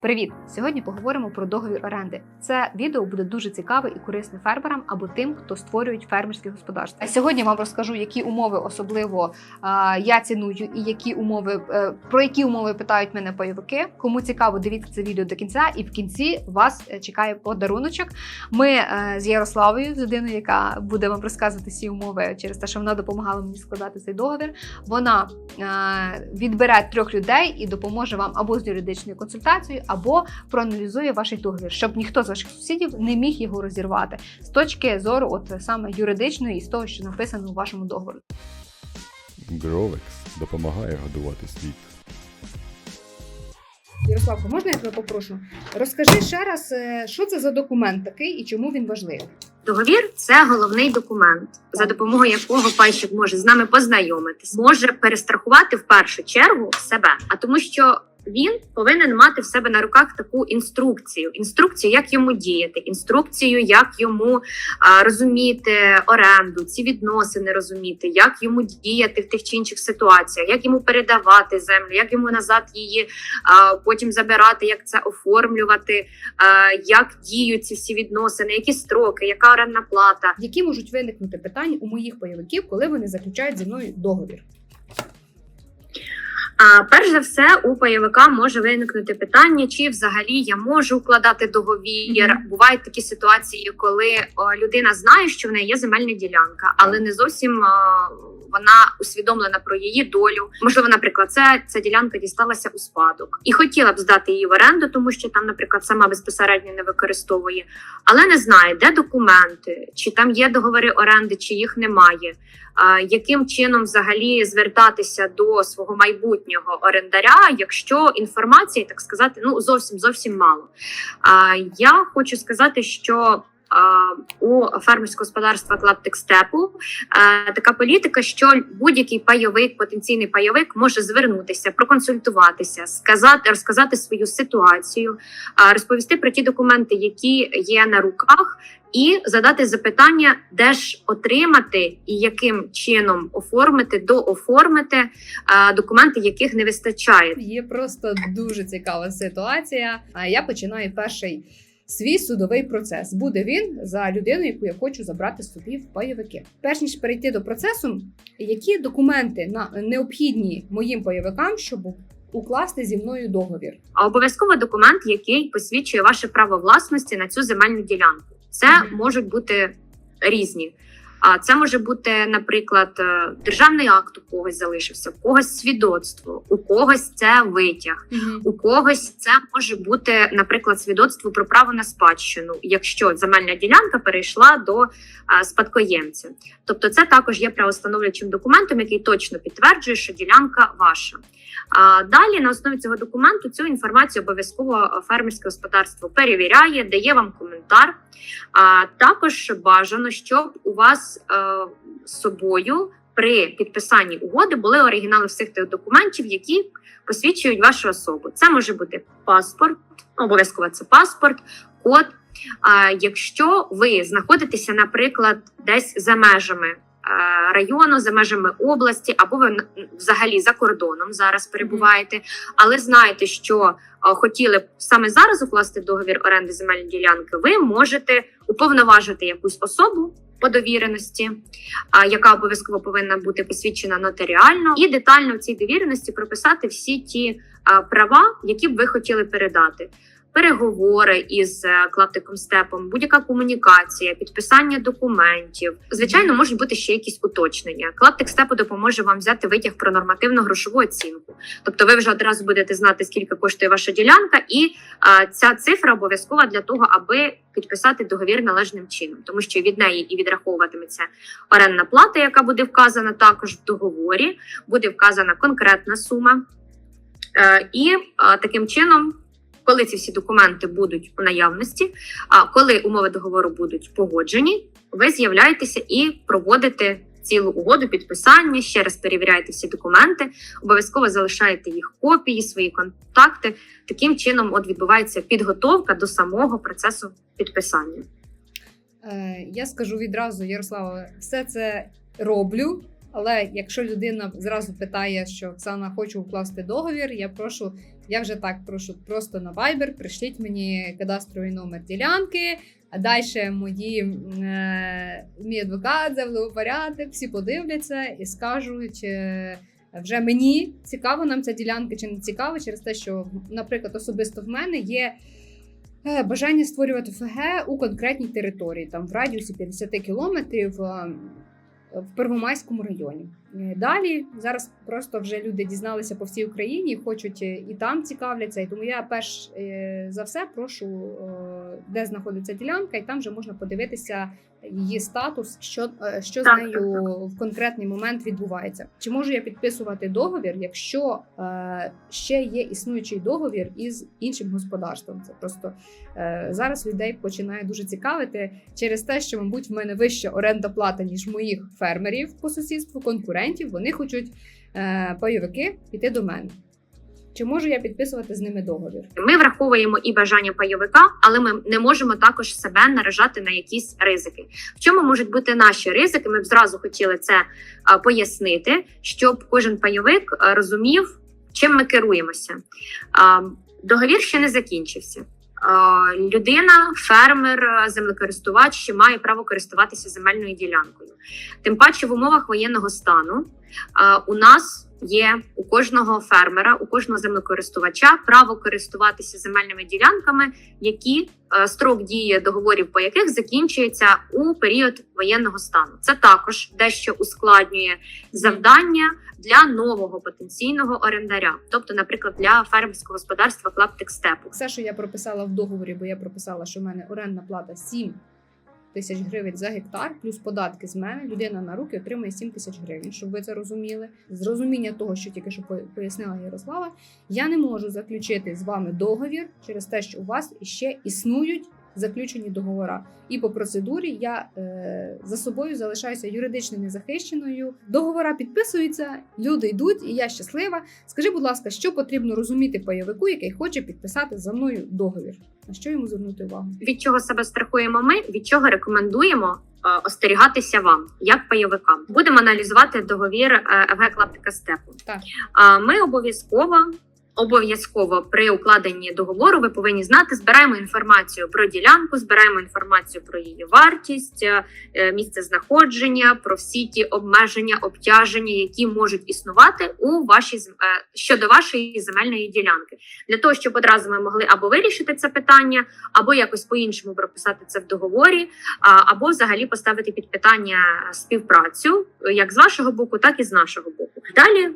Привіт! Сьогодні поговоримо про договір оренди. Це відео буде дуже цікаве і корисне фермерам або тим, хто створюють фермерські господарства. Сьогодні вам розкажу, які умови особливо а, я ціную і які умови е, про які умови питають мене пайовики. Кому цікаво, дивіться це відео до кінця, і в кінці вас е, чекає подаруночок. Ми е, з Ярославою, з людиною, яка буде вам розказувати всі умови через те, що вона допомагала мені складати цей договір. Вона е, відбере трьох людей і допоможе вам або з юридичною консультацією, або проаналізує ваш договір, щоб ніхто з ваших сусідів не міг його розірвати з точки зору, от саме юридичної і з того, що написано у вашому договорі. Гровекс допомагає годувати світ. Ярославко, можна я тебе попрошу? Розкажи ще раз, е, що це за документ такий і чому він важливий. Договір це головний документ, за допомогою якого пайщик може з нами познайомитись, може перестрахувати в першу чергу себе, а тому, що він повинен мати в себе на руках таку інструкцію: інструкцію, як йому діяти, інструкцію, як йому а, розуміти оренду, ці відносини розуміти, як йому діяти в тих чи інших ситуаціях, як йому передавати землю, як йому назад її а, потім забирати, як це оформлювати, е, як діють ці всі відносини, які строки, яка орендна плата. Які можуть виникнути питання у моїх пайовиків, коли вони заключають зі мною договір? А перш за все, у пайовика може виникнути питання, чи взагалі я можу укладати договір. Мгм. Бувають такі ситуації, коли о, людина знає, що в неї є земельна ділянка, але не зовсім. о, Вона усвідомлена про її долю. Можливо, наприклад, це ця ділянка дісталася у спадок і хотіла б здати її в оренду, тому що там, наприклад, сама безпосередньо не використовує, але не знає, де документи, чи там є договори оренди, чи їх немає. Яким чином взагалі звертатися до свого майбутнього орендаря, якщо інформації, так сказати, ну зовсім зовсім мало. Я хочу сказати, що у фермерського господарства Клаптекстепу така політика, що будь-який пайовик, потенційний пайовик може звернутися, проконсультуватися, сказати, розказати свою ситуацію, розповісти про ті документи, які є на руках, і задати запитання, де ж отримати і яким чином оформити, дооформити документи, яких не вистачає. Є просто дуже цікава ситуація. Я починаю перший свій судовий процес. Буде він за людину, яку я хочу забрати собі в пайовики. Перш ніж перейти до процесу, які документи на необхідні моїм пайовикам, щоб укласти зі мною договір? А обов'язково документ, який посвідчує ваше право власності на цю земельну ділянку. Це Мгм. можуть бути різні. А це може бути, наприклад, е, державний акт у когось залишився, у когось свідоцтво, у когось це витяг. У когось це може бути, наприклад, свідоцтво про право на спадщину, якщо земельна ділянка перейшла до а, спадкоємця. Тобто, це також є правостановлюючим документом, який точно підтверджує, що ділянка ваша. А далі на основі цього документу цю інформацію обов'язково фермерське господарство перевіряє, дає вам коментар. А також бажано, щоб у вас е, з собою при підписанні угоди були оригінали всіх тих документів, які посвідчують вашу особу. Це може бути паспорт, обов'язково це паспорт, код. А якщо ви знаходитеся, наприклад, десь за межами е, району, за межами області, або ви взагалі за кордоном зараз перебуваєте, але знаєте, що е, хотіли б саме зараз укласти договір оренди земельної ділянки, ви можете уповноважити якусь особу по довіреності, яка обов'язково повинна бути посвідчена нотаріально, і детально в цій довіреності прописати всі ті права, які б ви хотіли передати. Переговори із е, клаптиком степом, будь-яка комунікація, підписання документів. Звичайно, можуть бути ще якісь уточнення. Клаптик степу допоможе вам взяти витяг про нормативну грошову оцінку. Тобто, ви вже одразу будете знати, скільки коштує ваша ділянка, і а, ця цифра обов'язкова для того, аби підписати договір належним чином, тому що від неї і відраховуватиметься орендна плата, яка буде вказана також в договорі, буде вказана конкретна сума. Е, і таким чином, коли ці всі документи будуть у наявності, а коли умови договору будуть погоджені, ви з'являєтеся і проводите цілу угоду підписання, ще раз перевіряєте всі документи, обов'язково залишаєте їх копії, свої контакти. Таким чином, от відбувається підготовка до самого процесу підписання. Е, я скажу відразу, Ярослава, все це роблю. Але якщо людина зразу питає, що Оксана хочу укласти договір, я прошу Я вже так прошу просто на Viber, пришліть мені кадастровий номер ділянки, а далі мої е, мій адвокат заведе порядок, всі подивляться і скажуть. Е, вже мені цікаво нам ця ділянка чи не цікаво, через те, що, наприклад, особисто в мене є е, бажання створювати ФГ у конкретній території, там в радіусі 50 кілометрів е, в Первомайському районі. Е, Далі зараз просто вже люди дізналися по всій Україні, хочуть е, і там цікавляться. І тому я перш е, за все прошу, де знаходиться ділянка, і там вже можна подивитися її статус, що, е, що з Так, нею так, в конкретний момент відбувається. Чи можу я підписувати договір, якщо е, ще є існуючий договір із іншим господарством? Це просто е, зараз людей починає дуже цікавити через те, що, мабуть, в мене вища оренда плата, ніж моїх фермерів по сусідству, конкурентів. Вони хочуть е, пайовики піти до мене. Чи можу я підписувати з ними договір? Ми враховуємо і бажання пайовика, але ми не можемо також себе наражати на якісь ризики. В чому можуть бути наші ризики? Ми б зразу хотіли це пояснити, щоб кожен пайовик розумів, чим ми керуємося. Договір ще не закінчився. Людина, фермер, землекористувач ще має право користуватися земельною ділянкою. Тим паче в умовах воєнного стану у нас є у кожного фермера, у кожного землекористувача право користуватися земельними ділянками, які е, строк дії договорів, по яких закінчується у період воєнного стану. Це також дещо ускладнює завдання для нового потенційного орендаря, тобто, наприклад, для фермерського господарства клаптик степу. Все, що я прописала в договорі, бо я прописала, що в мене орендна плата 7 тисяч гривень за гектар, плюс податки з мене. Людина на руки отримує 7 тисяч гривень, щоб ви це розуміли. З розуміння того, що тільки що пояснила Ярослава, я не можу заключити з вами договір через те, що у вас ще існують заключені договори. І по процедурі я е, за собою залишаюся юридично незахищеною. Договора підписуються, люди йдуть, і я щаслива. Скажи, будь ласка, що потрібно розуміти пайовику, який хоче підписати за мною договір? На що йому звернути увагу? Від чого себе страхуємо ми, від чого рекомендуємо е, остерігатися вам, як пайовикам. Будемо аналізувати договір е, ФГ клаптика степу. Так. Ми обов'язково. Обов'язково при укладенні договору ви повинні знати, збираємо інформацію про ділянку, збираємо інформацію про її вартість, е, е, місце знаходження, про всі ті обмеження, обтяження, які можуть існувати у вашій е, щодо вашої земельної ділянки, для того, щоб одразу ми могли або вирішити це питання, або якось по-іншому прописати це в договорі, або взагалі поставити під питання співпрацю як з вашого боку, так і з нашого боку. Далі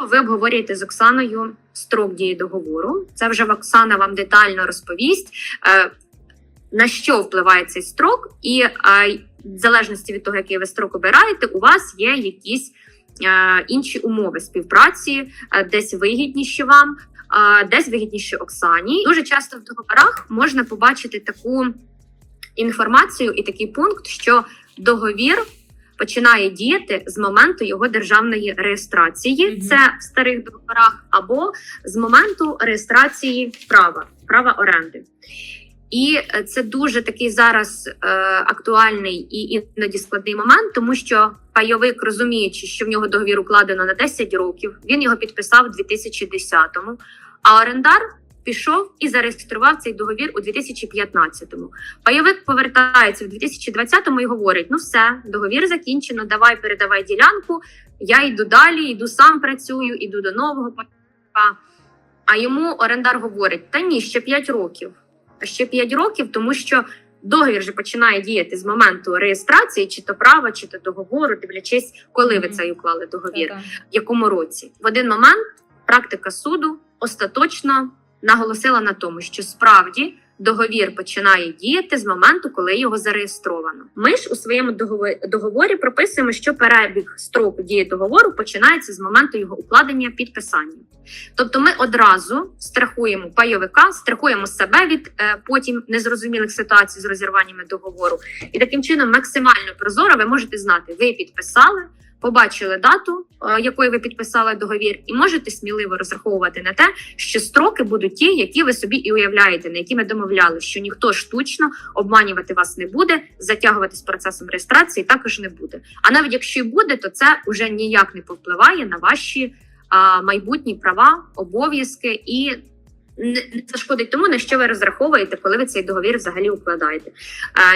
ви обговорюєте з Оксаною строк дії договору. Це вже Оксана вам детально розповість. е, На що впливає цей строк, і е, в залежності від того, який ви строк обираєте, у вас є якісь е, інші умови співпраці, десь вигідніші вам, десь вигідніші Оксані. Дуже часто в договорах можна побачити таку інформацію і такий пункт, що договір починає діяти з моменту його державної реєстрації. Мгм. Це в старих договорах, або з моменту реєстрації права, права оренди. І е, це дуже такий зараз е, актуальний і іноді складний момент, тому що пайовик, розуміючи, що в нього договір укладено на 10 років, він його підписав у 2010-му, а орендар пішов і зареєстрував цей договір у 2015-му. Пайовик повертається в 2020-му і говорить: ну все, договір закінчено, давай передавай ділянку. Я йду далі, йду сам працюю, йду до нового пайовика. А йому орендар говорить: та ні, ще 5 років. А ще 5 років, тому що договір же починає діяти з моменту реєстрації, чи то права, чи то договору, дивлячись, коли ви цей уклали договір в якому році. В один момент практика суду остаточно наголосила на тому, що справді договір починає діяти з моменту, коли його зареєстровано. Ми ж у своєму договорі, прописуємо, що перебіг строку дії договору починається з моменту його укладення підписання. Тобто, ми одразу страхуємо пайовика, страхуємо себе від е, потім незрозумілих ситуацій з розірваннями договору, і таким чином максимально прозоро ви можете знати, ви підписали. Побачили дату, е, якою ви підписали договір, і можете сміливо розраховувати на те, що строки будуть ті, які ви собі і уявляєте, на які ми домовляли, що ніхто штучно обманювати вас не буде, затягувати з процесом реєстрації також не буде. А навіть якщо і буде, то це вже ніяк не повпливає на ваші майбутні права, обов'язки і не зашкодить тому, на що ви розраховуєте, коли ви цей договір взагалі укладаєте.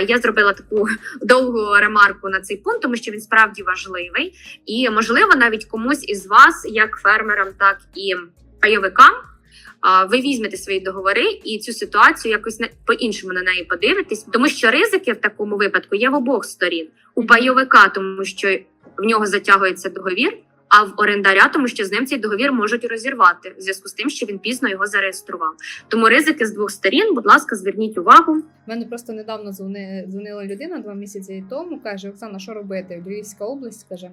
Я зробила таку довгу ремарку на цей пункт, тому що він справді важливий, і можливо, навіть комусь із вас, як фермерам, так і пайовикам. Ви візьмете свої договори і цю ситуацію якось по-іншому на неї подивитесь, тому що ризики в такому випадку є в обох сторін. У пайовика, тому що в нього затягується договір, а в орендаря, тому що з ним цей договір можуть розірвати в зв'язку з тим, що він пізно його зареєстрував. Тому ризики з двох сторін, будь ласка, зверніть увагу. У мене просто недавно дзвони, дзвонила людина два місяці тому. каже: Оксана, що робити? Львівська область каже.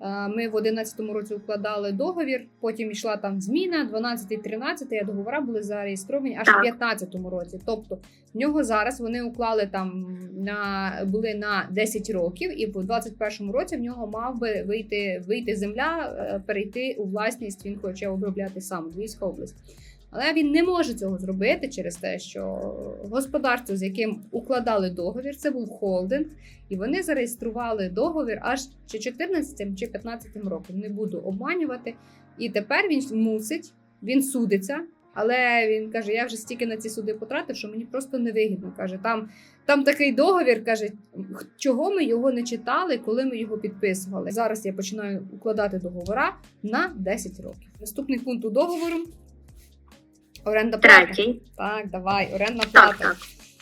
«Е, Ми в 11-му році укладали договір, потім йшла там зміна, 12-13, а договори були зареєстровані аж в 15-му році. Тобто в нього зараз вони уклали там на були на 10 років, і в 21-му році в нього мав би вийти вийти земля, е, перейти у власність. Він хоче обробляти сам Львівська область. Але він не може цього зробити через те, що господарство, з яким укладали договір, це був холдинг, і вони зареєстрували договір аж чи 14 чи 15 роком. Не буду обманювати. І тепер він мусить, він судиться. Але він каже: я вже стільки на ці суди потратив, що мені просто невигідно. каже, там, там такий договір, каже, чого ми його не читали, коли ми його підписували. Зараз я починаю укладати договора на 10 років. Наступний пункт у договору. Оренда. Третій. Так, давай, орендна Так, плата. так.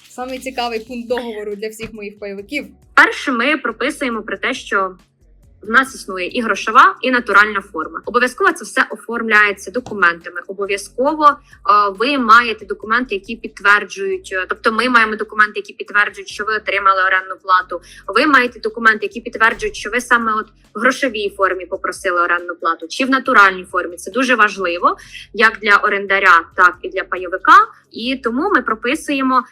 Самий цікавий пункт договору для всіх моїх пайовиків. Перше, ми прописуємо про те, що в нас існує і грошова, і натуральна форма. Обов'язково це все оформляється документами. Обов'язково е, ви маєте документи, які підтверджують, е, тобто ми маємо документи, які підтверджують, що ви отримали орендну плату. Ви маєте документи, які підтверджують, що ви саме от в грошовій формі попросили орендну плату, чи в натуральній формі. Це дуже важливо, як для орендаря, так і для пайовика. І тому ми прописуємо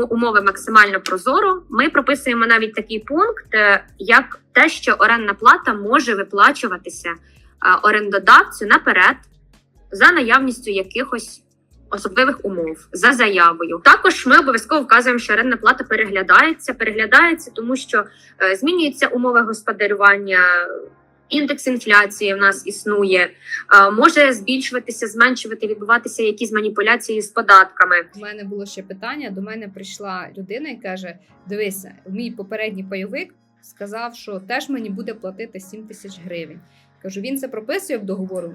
умови максимально прозоро. Ми прописуємо навіть такий пункт, е, як те, що орендна плата може виплачуватися е, орендодавцю наперед за наявністю якихось. Особливих умов за заявою. Також ми обов'язково вказуємо, що орендна плата переглядається. Переглядається, тому що е, змінюються умови господарювання, індекс інфляції в нас існує, е, може збільшуватися, зменшувати, відбуватися якісь маніпуляції з податками. У мене було ще питання. До мене прийшла людина і каже: Дивися, мій попередній пайовик сказав, що теж мені буде платити 7 тисяч гривень. Кажу, він це прописує в договору.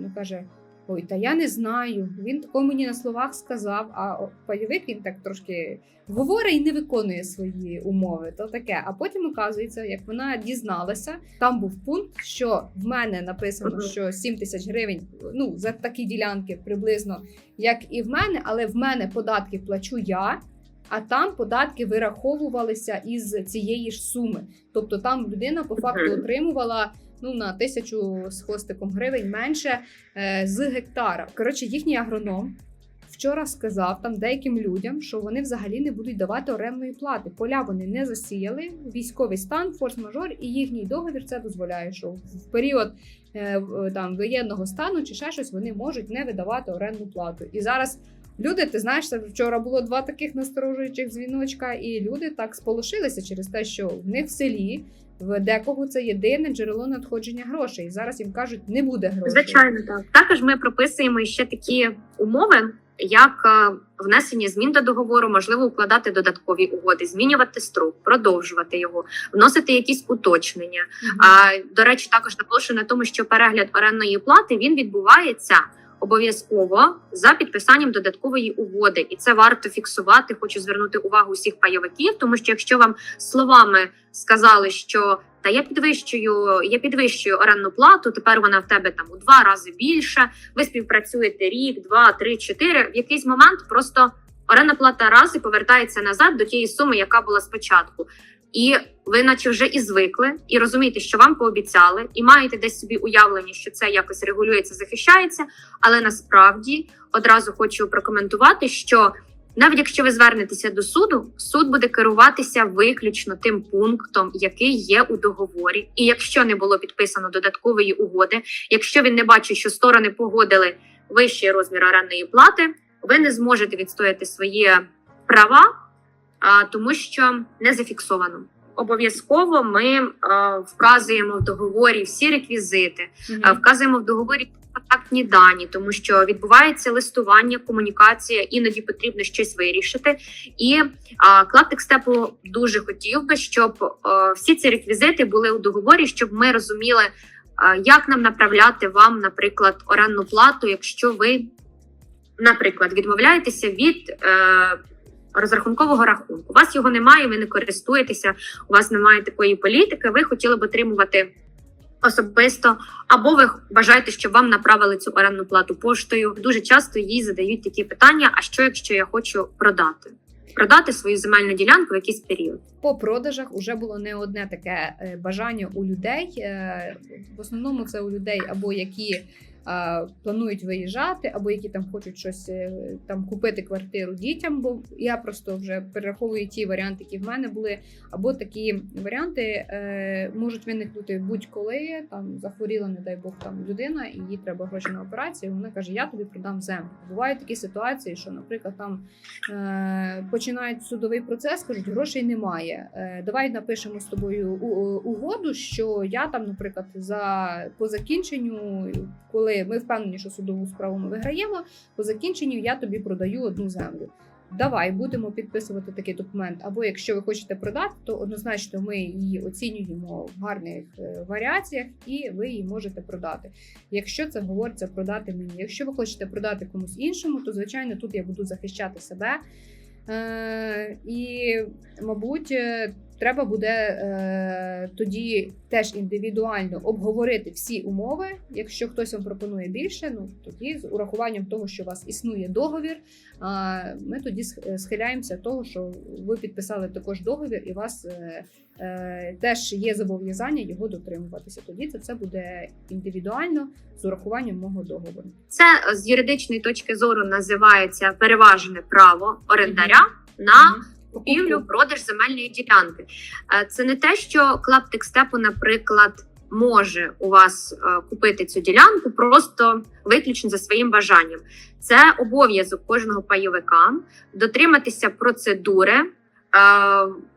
Ну каже: Ой, та я не знаю. Він тако мені на словах сказав. А пайовик він так трошки говорить і не виконує свої умови. То таке. А потім оказується, як вона дізналася, там був пункт, що в мене написано, що 7 тисяч гривень ну за такі ділянки приблизно як і в мене, але в мене податки плачу я. А там податки вираховувалися із цієї ж суми. Тобто там людина по факту отримувала ну на тисячу з хвостиком гривень менше е, з гектара. Коротше, їхній агроном вчора сказав там деяким людям, що вони взагалі не будуть давати орендної плати. Поля вони не засіяли. Військовий стан, форс-мажор, і їхній договір це дозволяє, що в період е, там воєнного стану чи ще щось вони можуть не видавати орендну плату. І зараз. Люди, ти знаєш, вчора було два таких насторожуючих дзвіночка, і люди так сполошилися через те, що в них в селі в декого це єдине джерело надходження грошей. І зараз їм кажуть, не буде грошей. Звичайно, так. Також ми прописуємо ще такі умови, як е, внесення змін до договору, можливо, укладати додаткові угоди, змінювати строк, продовжувати його, вносити якісь уточнення. Мгм. А до речі, також наголошую на тому, що перегляд орендної плати він відбувається. Обов'язково за підписанням додаткової угоди, і це варто фіксувати. Хочу звернути увагу усіх пайовиків, тому що якщо вам словами сказали, що та я підвищую, я підвищую орендну плату, тепер вона в тебе там у два рази більше. Ви співпрацюєте рік, два, три, чотири. В якийсь момент просто орендна плата раз і повертається назад до тієї суми, яка була спочатку. І ви, наче вже і звикли, і розумієте, що вам пообіцяли, і маєте десь собі уявлення, що це якось регулюється, захищається. Але насправді одразу хочу прокоментувати, що навіть якщо ви звернетеся до суду, суд буде керуватися виключно тим пунктом, який є у договорі. І якщо не було підписано додаткової угоди, якщо він не бачить, що сторони погодили вищий розмір орендної плати, ви не зможете відстояти свої права, тому що не зафіксовано. Обов'язково ми а, вказуємо в договорі всі реквізити, а, вказуємо в договорі контактні дані, тому що відбувається листування, комунікація, іноді потрібно щось вирішити. І а, клаптик степу дуже хотів би, щоб е, всі ці реквізити були у договорі, щоб ми розуміли, е, як нам направляти вам, наприклад, орендну плату, якщо ви, наприклад, відмовляєтеся від. Розрахункового рахунку. У вас його немає, ви не користуєтеся, у вас немає такої політики, ви хотіли б отримувати особисто, або ви бажаєте, щоб вам направили цю орендну плату поштою. Дуже часто їй задають такі питання: а що, якщо я хочу продати? Продати свою земельну ділянку в якийсь період. По продажах вже було не одне таке е, бажання у людей. Е, В основному це у людей або які е, планують виїжджати, або які там хочуть щось е, там купити квартиру дітям. Бо я просто вже перераховую ті варіанти, які в мене були. Або такі варіанти е, можуть виникнути будь-коли. Там захворіла, не дай Бог, там людина, і їй треба гроші на операцію. Вона каже: Я тобі продам землю. Бувають такі ситуації, що, наприклад, там е, починають судовий процес, кажуть, грошей немає. Е, давай напишемо з тобою угоду, що я там, наприклад, за по закінченню, коли ми впевнені, що судову справу ми виграємо, по закінченню я тобі продаю одну землю. Давай будемо підписувати такий документ. Або якщо ви хочете продати, то однозначно ми її оцінюємо в гарних е, варіаціях, і ви її можете продати. Якщо це говориться продати мені, якщо ви хочете продати комусь іншому, то звичайно тут я буду захищати себе. Е, і, мабуть, е, треба буде е, тоді теж індивідуально обговорити всі умови. Якщо хтось вам пропонує більше, ну тоді з урахуванням того, що у вас існує договір, е, ми тоді сх- схиляємося того, що ви підписали також договір, і у вас е, е, теж є зобов'язання його дотримуватися. Тоді це все буде індивідуально з урахуванням мого договору. Це е, з юридичної точки зору називається переважне право орендаря на Мгм. Купівлю продаж земельної ділянки. Е, Це не те, що клаптик степу, наприклад, може у вас е, купити цю ділянку просто виключно за своїм бажанням. Це обов'язок кожного пайовика дотриматися процедури е,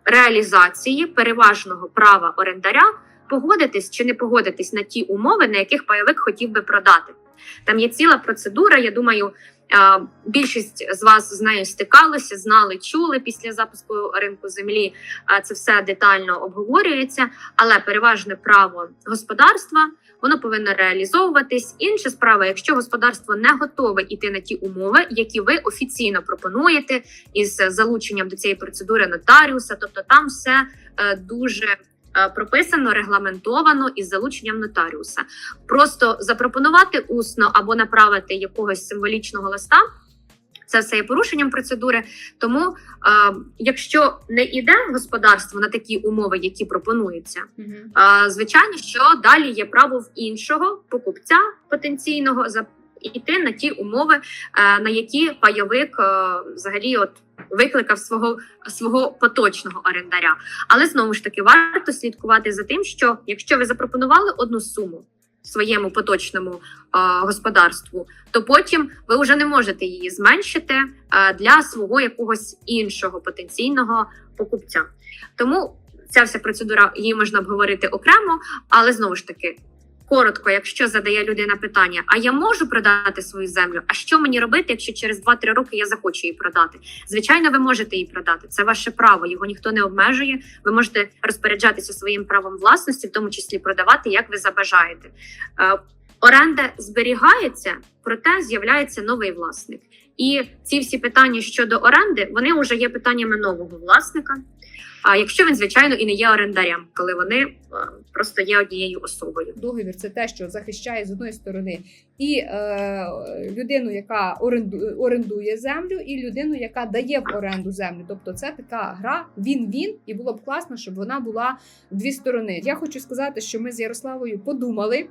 реалізації переважного права орендаря, погодитись чи не погодитись на ті умови, на яких пайовик хотів би продати. Там є ціла процедура. Я думаю, більшість з вас з нею стикалися, знали, чули після запуску ринку землі. Це все детально обговорюється, але переважне право господарства воно повинно реалізовуватись. Інша справа, якщо господарство не готове йти на ті умови, які ви офіційно пропонуєте, із залученням до цієї процедури нотаріуса, тобто там все е, дуже. Е, Прописано, регламентовано із залученням нотаріуса. Просто запропонувати усно або направити якогось символічного листа. Це все є порушенням процедури. Тому, е, якщо не йде господарство на такі умови, які пропонуються, Мгм. е, звичайно, що далі є право в іншого покупця потенційного за йти на ті умови, е, на які пайовик е, взагалі от викликав свого свого поточного орендаря. Але знову ж таки варто слідкувати за тим, що якщо ви запропонували одну суму своєму поточному е, господарству, то потім ви вже не можете її зменшити е, для свого якогось іншого потенційного покупця. Тому ця вся процедура її можна обговорити окремо, але знову ж таки. Коротко, якщо задає людина питання, а я можу продати свою землю? А що мені робити, якщо через 2-3 роки я захочу її продати? Звичайно, ви можете її продати. Це ваше право, його ніхто не обмежує. Ви можете розпоряджатися своїм правом власності, в тому числі продавати, як ви забажаєте. Е, оренда зберігається, проте з'являється новий власник. І ці всі питання щодо оренди вони вже є питаннями нового власника. А якщо він, звичайно, і не є орендарем, коли вони е, просто є однією особою. Договір це те, що захищає з одної сторони і е, людину, яка оренду, орендує землю, і людину, яка дає в оренду землю. Тобто це така гра він-він, і було б класно, щоб вона була дві сторони. Я хочу сказати, що ми з Ярославою подумали.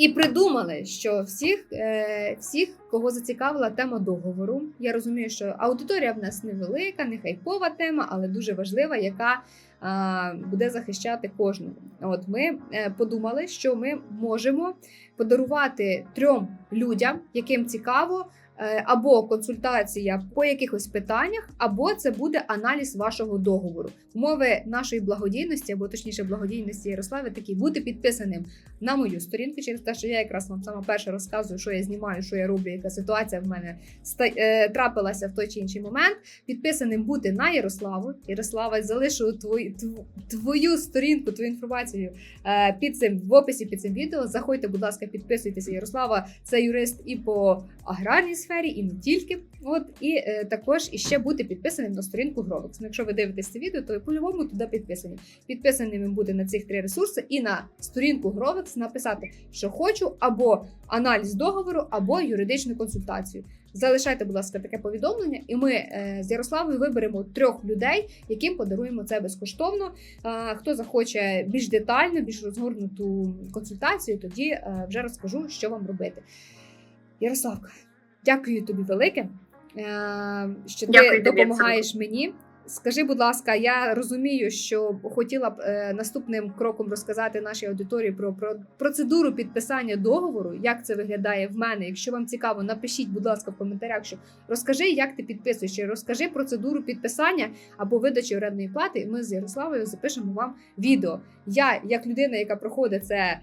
І придумали, що всіх, е, всіх, кого зацікавила тема договору. Я розумію, що аудиторія в нас невелика, не хайпова тема, але дуже важлива, яка е, буде захищати кожного. От ми е, подумали, що ми можемо подарувати трьом людям, яким цікаво. Е, або консультація по якихось питаннях, або це буде аналіз вашого договору. Умови нашої благодійності, або точніше благодійності Ярослави, такі бути підписаним на мою сторінку через те, що я якраз вам саме перше розказую, що я знімаю, що я роблю, яка ситуація в мене е, трапилася в той чи інший момент. Підписаним бути на Ярославу. Ярослава, залишу твою, тв- твою сторінку, твою інформацію е, під цим в описі під цим відео. Заходьте, будь ласка, підписуйтеся. Ярослава це юрист і по аграрній і не тільки. От і е, також іще бути підписаним на сторінку Grovex. Ну, якщо ви дивитесь це відео, то по-любому туди підписані. Підписаним буде на цих три ресурси і на сторінку Grovex написати, що хочу, або аналіз договору, або юридичну консультацію. Залишайте, будь ласка, таке повідомлення, і ми е, з Ярославою виберемо трьох людей, яким подаруємо це безкоштовно. Е, хто захоче більш детально, більш розгорнуту консультацію, тоді е, вже розкажу, що вам робити. Ярославка, дякую тобі велике, е, що ти Дякую допомагаєш мені. Скажи, будь ласка, я розумію, що хотіла б е, наступним кроком розказати нашій аудиторії про, про процедуру підписання договору, як це виглядає в мене. Якщо вам цікаво, напишіть, будь ласка, в коментарях, що розкажи, як ти підписуєш, чи розкажи процедуру підписання або видачі орендної плати. І ми з Ярославою запишемо вам відео. Я, як людина, яка проходить це е,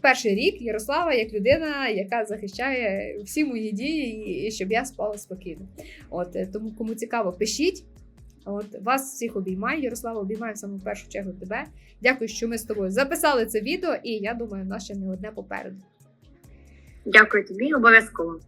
перший рік, Ярослава, як людина, яка захищає всі мої дії, і щоб я спала спокійно. От е, тому, кому цікаво, пишіть. От вас всіх обіймаю. Ярослава, обіймаю саме в першу чергу тебе. Дякую, що ми з тобою записали це відео, і я думаю, нас ще не одне попереду. Дякую тобі, обов'язково.